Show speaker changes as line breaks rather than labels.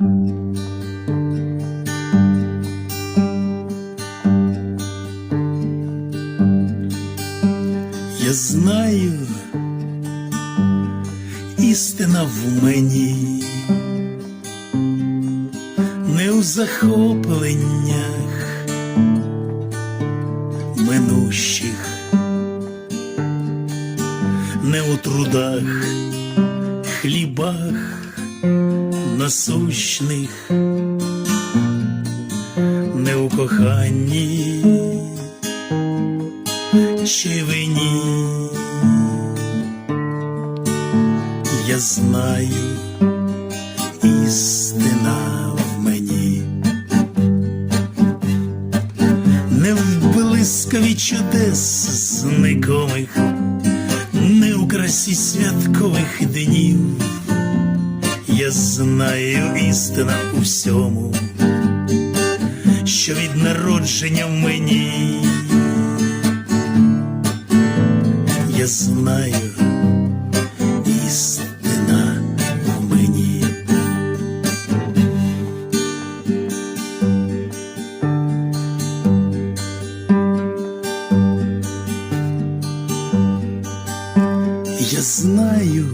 Я знаю, істина в мені, не у захопленнях минущих, не у трудах, хлібах насущних, не у коханні чи вині. Я знаю, істина в мені, не в блискаві чудес зникомих, не у красі святкових днів. Я знаю істина у всьому, що від народження в мені. Я знаю, істина. Я знаю,